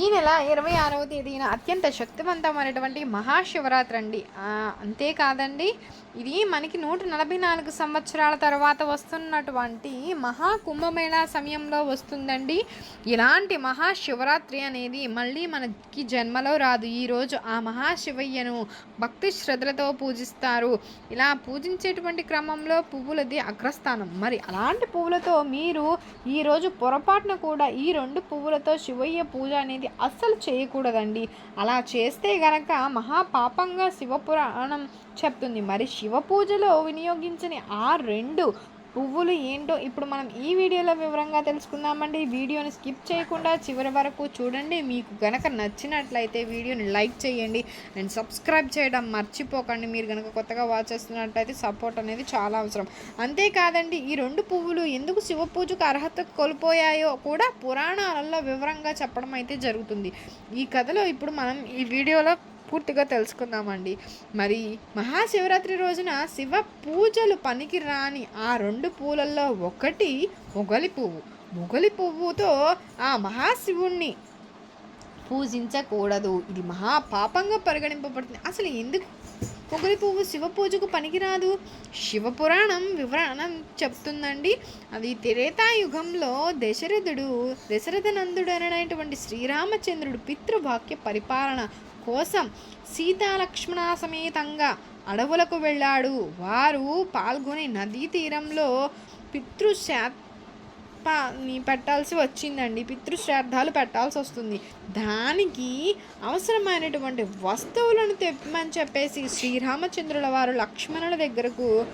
ఈ నెల ఇరవై ఆరవ తేదీన అత్యంత శక్తివంతమైనటువంటి మహాశివరాత్రి అండి అంతేకాదండి ఇది మనకి నూట నలభై నాలుగు సంవత్సరాల తర్వాత వస్తున్నటువంటి మహా కుంభమేళా సమయంలో వస్తుందండి. ఇలాంటి మహాశివరాత్రి అనేది మళ్ళీ మనకి జన్మలో రాదు. ఈరోజు ఆ మహాశివయ్యను భక్తి శ్రద్ధలతో పూజిస్తారు. ఇలా పూజించేటువంటి క్రమంలో పువ్వులది అగ్రస్థానం. మరి అలాంటి పువ్వులతో మీరు ఈరోజు పొరపాటున కూడా ఈ రెండు పువ్వులతో శివయ్య పూజ అనేది అస్సలు చేయకూడదండి. అలా చేస్తే గనక మహాపాపంగా శివపురాణం చెప్తుంది. మరి శివ పూజలో వినియోగించని ఆ రెండు పువ్వులు ఏంటో ఇప్పుడు మనం ఈ వీడియోలో వివరంగా తెలుసుకుందామండి. వీడియోని స్కిప్ చేయకుండా చివరి వరకు చూడండి. మీకు గనక నచ్చినట్లయితే వీడియోని లైక్ చేయండి. అండ్ సబ్స్క్రైబ్ చేయడం మర్చిపోకండి. మీరు కనుక కొత్తగా వాచ్ చేస్తున్నట్లయితే సపోర్ట్ అనేది చాలా అవసరం. అంతేకాదండి ఈ రెండు పువ్వులు ఎందుకు శివ పూజకు అర్హత కోల్పోయాయో కూడా పురాణాలలో వివరంగా చెప్పడం అయితే జరుగుతుంది. ఈ కథలో ఇప్పుడు మనం ఈ వీడియోలో పూర్తిగా తెలుసుకుందామండి. మరి మహాశివరాత్రి రోజున శివ పూజలు పనికి రాని ఆ రెండు పూలల్లో ఒకటి మొగలి పువ్వు. మొగలి పువ్వుతో ఆ మహాశివుణ్ణి పూజించకూడదు. ఇది మహాపాపంగా పరిగణింపబడుతుంది. అసలు ఎందుకు మొగలి పువ్వు శివ పూజకు పనికిరాదు శివపురాణం వివరణం చెప్తుందండి. అది త్రేతాయుగంలో దశరథుడు దశరథ నందుడు అనేటువంటి శ్రీరామచంద్రుడు పితృవాక్య పరిపాలన కోసం సీతాలక్ష్మణ సమేతంగా అడవులకు వెళ్ళాడు. వారు పాల్గొని నదీ తీరంలో పితృశాపాన్ని పెట్టాల్సి వచ్చిందండి. పితృశ్రాద్ధాలు పెట్టాల్సి వస్తుంది. దానికి అవసరమైనటువంటి వస్తువులను తెప్పమని చెప్పేసి శ్రీరామచంద్రుల వారు లక్ష్మణుల దగ్గరకు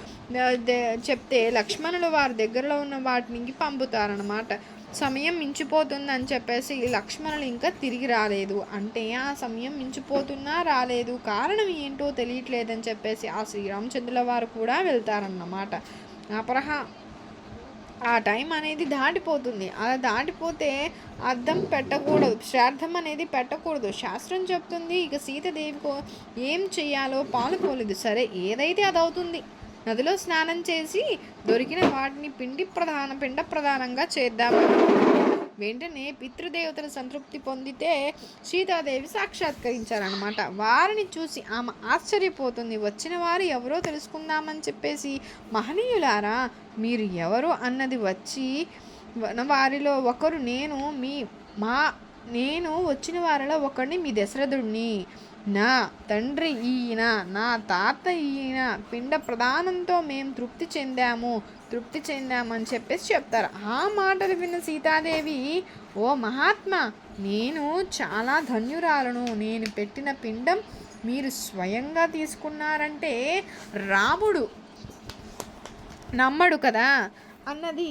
దే- చెప్తే లక్ష్మణుల వారి దగ్గరలో ఉన్న వాటిని పంపుతారనమాట సమయం మించిపోతుందని చెప్పేసి లక్ష్మణులు ఇంకా తిరిగి రాలేదు. అంటే ఆ సమయం మించిపోతున్నా రాలేదు. కారణం ఏంటో తెలియట్లేదని చెప్పేసి ఆ శ్రీరామచంద్రుల వారు కూడా వెళ్తారన్నమాట. అపరహ ఆ టైం అనేది దాటిపోతుంది. అలా దాటిపోతే అర్థం పెట్టకూడదు. శ్రాద్ధం అనేది పెట్టకూడదు. శాస్త్రం చెప్తుంది ఇక సీతదేవికో ఏం చేయాలో పాలుపోలేదు సరే ఏదైతే అది అవుతుంది నదిలో స్నానం చేసి దొరికిన వాటిని పిండి ప్రధాన పిండ ప్రధానంగా చేద్దాము వెంటనే పితృదేవతల సంతృప్తి పొందితే సీతాదేవి సాక్షాత్కరించారనమాట వారిని చూసి ఆమె ఆశ్చర్యపోతుంది. వచ్చిన వారు ఎవరో తెలుసుకుందామని చెప్పేసి మహనీయులారా మీరు ఎవరు అన్నది వచ్చి వారిలో ఒకరు నేను మీ మా నేను వచ్చిన వారిలో ఒకరిని మీ దశరథుడిని. నా తండ్రి ఈయన నా తాత ఈయన పిండ ప్రదానంతో మేము తృప్తి చెందాము. తృప్తి చెందామని చెప్పేసి చెప్తారు. ఆ మాటలు విన్న సీతాదేవి ఓ మహాత్మా నేను చాలా ధన్యురాలను. నేను పెట్టిన పిండం మీరు స్వయంగా తీసుకున్నారంటే రాముడు నమ్మడు కదా అన్నది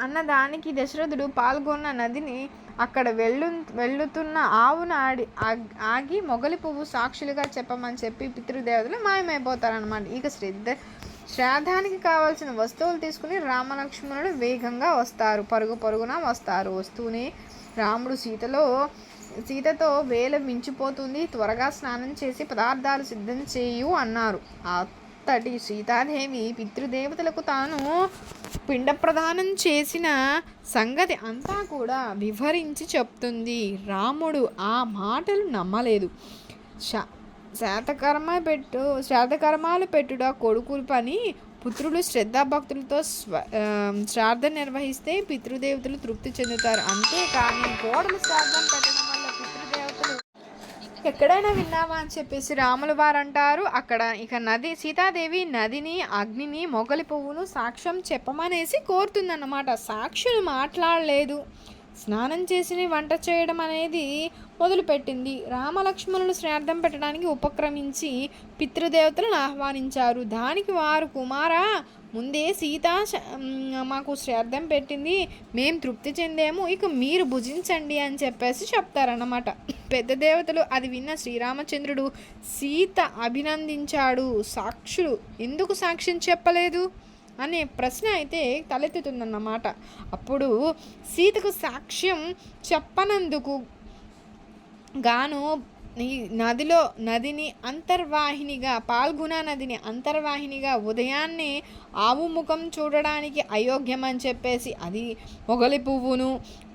అన్నదానికి దశరథుడు పాల్గొన్న నదిని అక్కడ వెళ్ళు వెళ్ళుతున్న ఆవును ఆడి ఆగ్- ఆగి మొగలి పువ్వు సాక్షులుగా చెప్పమని చెప్పి పితృదేవతలు మాయమైపోతారనమాట ఇక శ్రద్ధ శ్రాద్ధానికి కావాల్సిన వస్తువులు తీసుకుని రామలక్ష్మణుడు వేగంగా వస్తారు. పరుగు పరుగున వస్తారు. వస్తూనే రాముడు సీతలో సీతతో వేల మించిపోతుంది. త్వరగా స్నానం చేసి పదార్థాలు సిద్ధం చేయు అన్నారు. అత్తటి సీతాదేవి పితృదేవతలకు తాను పిండ ప్రదానం చేసిన సంగతి అంతా కూడా వివరించి చెప్తుంది. రాముడు ఆ మాటలు నమ్మలేదు. శా శాతకర్మ పెట్టు శాతకర్మాలు పెట్టుట కొడుకులు పని. పుత్రులు శ్రద్ధాభక్తులతో స్వ ఆ, నిర్వహిస్తే పితృదేవతలు తృప్తి చెందుతారు. అంతేకాని కోడలు శ్రాద్ధం పెట్టడం వల్ల పితృదేవతలు ఎక్కడైనా విన్నావా అని చెప్పేసి రాముల వారు అంటారు అక్కడ ఇక నది సీతాదేవి నదిని అగ్నిని మొగలి పువ్వును సాక్ష్యం చెప్పమనేసి కోరుతుందన్నమాట. సాక్షులు మాట్లాడలేదు. స్నానం చేసి వంట చేయడం అనేది మొదలుపెట్టింది. రామలక్ష్మణులు శ్రాద్ధం పెట్టడానికి ఉపక్రమించి పితృదేవతలను ఆహ్వానించారు. దానికి వారు కుమారా ముందే సీత మాకు శ్రాద్ధం పెట్టింది. మేము తృప్తి చెందాము. ఇక మీరు భుజించండి అని చెప్పేసి చెప్తారన్నమాట. పెద్ద దేవతలు అది విన్న శ్రీరామచంద్రుడు సీత అభినందించాడు. సాక్షులు ఎందుకు సాక్ష్యం చెప్పలేదు? అనే ప్రశ్న అయితే తలెత్తుతుందన్నమాట. అప్పుడు సీతకు సాక్ష్యం చెప్పనందుకు గాను ఈ నదిలో నదిని అంతర్వాహినిగా పాల్గొన నదిని అంతర్వాహినిగా ఉదయాన్నే ఆవు ముఖం చూడడానికి అయోగ్యమని చెప్పేసి అది మొగలి పువ్వును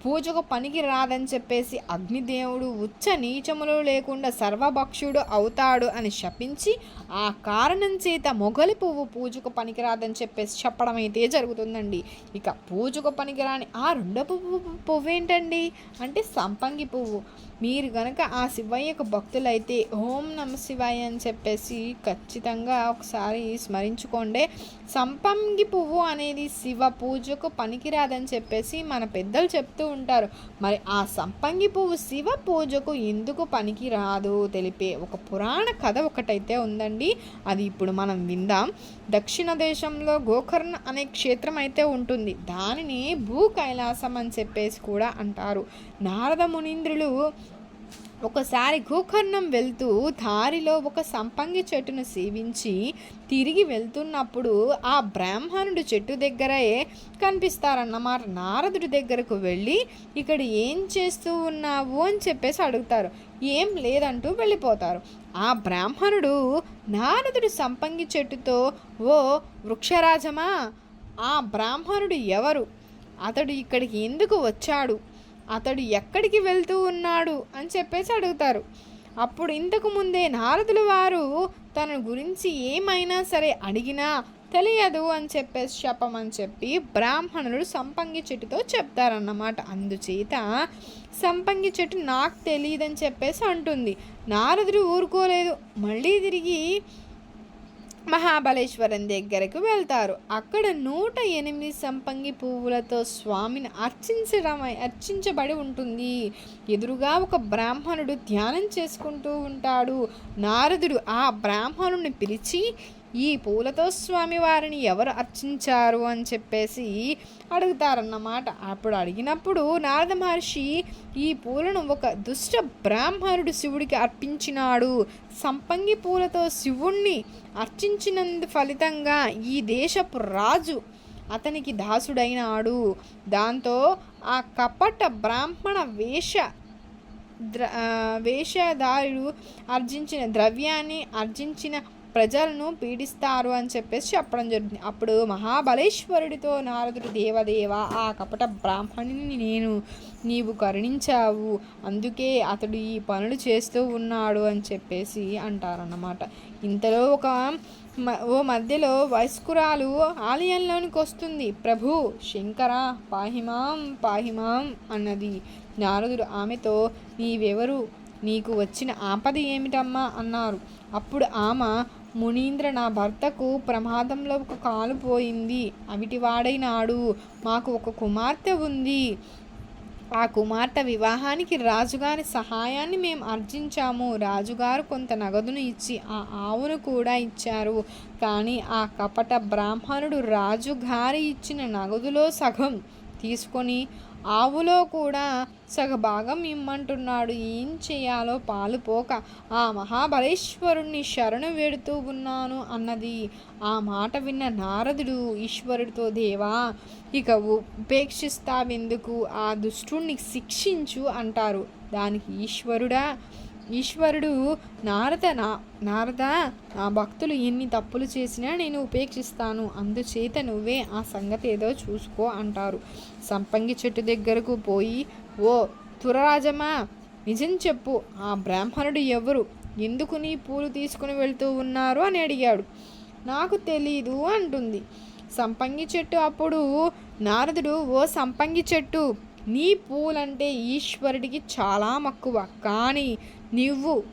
పూజకు పనికి రాదని చెప్పేసి అగ్నిదేవుడు ఉచ్చ నీచములు లేకుండా సర్వభక్షుడు అవుతాడు అని శపించి ఆ కారణం చేత మొగలి పువ్వు పూజకు పనికిరాదని చెప్పేసి చెప్పడం అయితే జరుగుతుందండి. ఇక పూజకు పనికిరాని ఆ రెండో పువ్వు పువ్వు ఏంటండి అంటే సంపంగి పువ్వు. మీరు గనక ఆ శివయ్యకు భక్తులైతే ఓం నమ శివాయ అని చెప్పేసి ఖచ్చితంగా ఒకసారి స్మరించుకోండి. సంపంగి పువ్వు అనేది శివ పూజకు పనికిరాదని చెప్పేసి మన పెద్దలు చెప్తూ ఉంటారు. మరి ఆ సంపంగి పువ్వు శివ పూజకు ఎందుకు పనికిరాదు? తెలిపే ఒక పురాణ కథ ఒకటైతే ఉందండి. అది ఇప్పుడు మనం విందాం. దక్షిణ దేశంలో గోకర్ణ అనే క్షేత్రం అయితే ఉంటుంది. దానిని భూ కైలాసం అని చెప్పేసి కూడా అంటారు. నారద మునీంద్రులు ఒకసారి గోకర్ణం వెళ్తూ దారిలో ఒక సంపంగి చెట్టును సేవించి తిరిగి వెళ్తున్నప్పుడు ఆ బ్రాహ్మణుడు చెట్టు దగ్గరే కనిపిస్తారన్నమాట. నారదుడి దగ్గరకు వెళ్ళి ఇక్కడ ఏం చేస్తూ ఉన్నావు? అని చెప్పేసి అడుగుతారు. ఏం లేదంటూ వెళ్ళిపోతారు. ఆ బ్రాహ్మణుడు నారదుడు సంపంగి చెట్టుతో ఓ వృక్షరాజమా? ఆ బ్రాహ్మణుడు ఎవరు? అతడు ఇక్కడికి ఎందుకు వచ్చాడు? అతడు ఎక్కడికి వెళ్తూ ఉన్నాడు అని చెప్పేసి అడుగుతారు. అప్పుడు ఇంతకు ముందే నారదుల వారు తన గురించి ఏమైనా సరే అడిగినా తెలియదు అని చెప్పేసి చెప్పమని చెప్పి బ్రాహ్మణుడు సంపంగి చెట్టుతో చెప్తారన్నమాట. అందుచేత సంపంగి చెట్టు నాకు తెలియదని చెప్పేసి అంటుంది. నారదుడు ఊరుకోలేదు. మళ్ళీ తిరిగి మహాబలేశ్వరం దగ్గరకు వెళ్తారు. అక్కడ నూట ఎనిమిది సంపంగి పువ్వులతో స్వామిని అర్చించడం అర్చించబడి ఉంటుంది. ఎదురుగా ఒక బ్రాహ్మణుడు ధ్యానం చేసుకుంటూ ఉంటాడు. నారదుడు ఆ బ్రాహ్మణుని పిలిచి ఈ పూలతో స్వామి వారిని ఎవరు అర్చించారు అని చెప్పేసి అడుగుతారన్నమాట. అప్పుడు అడిగినప్పుడు నారద మహర్షి ఈ పూలను ఒక దుష్ట బ్రాహ్మణుడు శివుడికి అర్పించినాడు. సంపంగి పూలతో శివుణ్ణి అర్చించినందు ఫలితంగా ఈ దేశపు రాజు అతనికి దాసుడైనాడు. దాంతో ఆ కపట బ్రాహ్మణ వేష ద్ర వేషధారుడు అర్జించిన ద్రవ్యాన్ని అర్జించిన ప్రజలను పీడిస్తారు అని చెప్పేసి చెప్పడం జరిగింది. అప్పుడు మహాబలేశ్వరుడితో నారదుడు దేవదేవ ఆ కపట బ్రాహ్మణుని నేను నీవు కరుణించావు అందుకే అతడు ఈ పనులు చేస్తూ ఉన్నాడు అని చెప్పేసి అంటారన్నమాట. ఇంతలో ఒక ఓ మధ్యలో వయస్కురాలు ఆలయంలోనికి వస్తుంది. ప్రభు శంకర పాహిమాం పాహిమాం అన్నది. నారదుడు ఆమెతో నీవెవరు? నీకు వచ్చిన ఆపద ఏమిటమ్మా? అన్నారు. అప్పుడు ఆమె మునీంద్ర నా భర్తకు ప్రమాదంలో ఒక కాలు పోయింది. అవిటివాడైనాడు. మాకు ఒక కుమార్తె ఉంది. ఆ కుమార్తె వివాహానికి రాజుగారి సహాయాన్ని మేము అర్జించాము. రాజుగారు కొంత నగదును ఇచ్చి ఆ ఆవును కూడా ఇచ్చారు. కానీ ఆ కపట బ్రాహ్మణుడు రాజుగారి ఇచ్చిన నగదులో సగం తీసుకొని ఆవులో కూడా సగభాగం ఇమ్మంటున్నాడు. ఏం చేయాలో పాలుపోక ఆ మహాబలేశ్వరుణ్ణి శరణు వేడుతూ ఉన్నాను అన్నది. ఆ మాట విన్న నారదుడు ఈశ్వరుడితో దేవా ఇక ఉపేక్షిస్తావెందుకు? ఆ దుష్టుణ్ణి శిక్షించు అంటారు. దానికి ఈశ్వరుడా ఈశ్వరుడు నారద నా నారద నా భక్తులు ఎన్ని తప్పులు చేసినా నేను ఉపేక్షిస్తాను. అందుచేత నువ్వే ఆ సంగతి ఏదో చూసుకో అంటారు. సంపంగి చెట్టు దగ్గరకు పోయి ఓ తురరాజమా నిజం చెప్పు. ఆ బ్రాహ్మణుడు ఎవరు? ఎందుకు నీ పూలు తీసుకుని వెళ్తూ ఉన్నారు? అని అడిగాడు. నాకు తెలీదు అంటుంది. సంపంగి చెట్టు అప్పుడు నారదుడు ఓ సంపంగి చెట్టు నీ పూలంటే ఈశ్వరుడికి చాలా మక్కువ. కానీ నువ్వు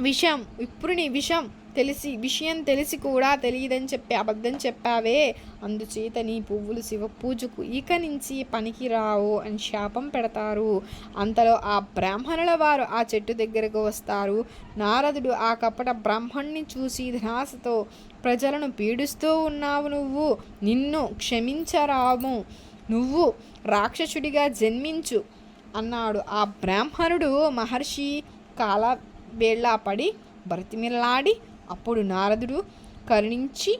విషం ఇప్పుడు నీ విషం తెలిసి విషయం తెలిసి కూడా తెలియదని చెప్పి అబద్ధం చెప్పావే. అందుచేత నీ పువ్వులు శివ పూజకు ఇక నుంచి పనికి రావు అని శాపం పెడతారు. అంతలో ఆ బ్రాహ్మణుల వారు ఆ చెట్టు దగ్గరకు వస్తారు. నారదుడు ఆ కపట బ్రాహ్మణ్ణి చూసి ధ్రాసతో ప్రజలను పీడిస్తూ ఉన్నావు నువ్వు. నిన్ను క్షమించరాము. నువ్వు రాక్షసుడిగా జన్మించు అన్నాడు. ఆ బ్రాహ్మణుడు మహర్షి కాల పడి బ్రతిమిలాడి అప్పుడు నారదుడు కరుణించి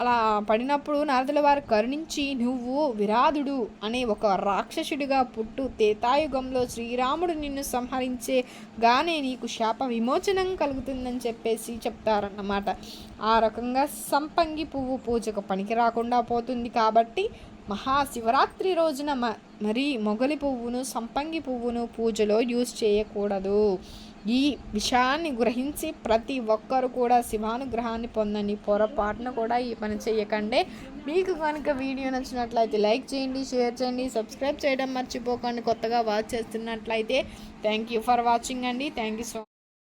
అలా పడినప్పుడు నారదుల వారు కరుణించి నువ్వు విరాధుడు అనే ఒక రాక్షసుడిగా పుట్టు తేతాయుగంలో శ్రీరాముడు నిన్ను సంహరించే గానే నీకు శాప విమోచనం కలుగుతుందని చెప్పేసి చెప్తారన్నమాట. ఆ రకంగా సంపంగి పువ్వు పూజకు పనికి రాకుండా పోతుంది కాబట్టి మహాశివరాత్రి రోజున మ మరి మొగలి పువ్వును సంపంగి పువ్వును పూజలో యూజ్ చేయకూడదు. ఈ విషయాన్ని గ్రహించి ప్రతి ఒక్కరు కూడా శివానుగ్రహాన్ని పొందని పొరపాటున కూడా ఈ పని చేయకండి. మీకు కనుక వీడియో నచ్చినట్లయితే లైక్ చేయండి షేర్ చేయండి సబ్స్క్రైబ్ చేయడం మర్చిపోకండి. కొత్తగా వాచ్ చేస్తున్నట్లయితే థ్యాంక్ యూ ఫర్ వాచింగ్ అండి. Thank you so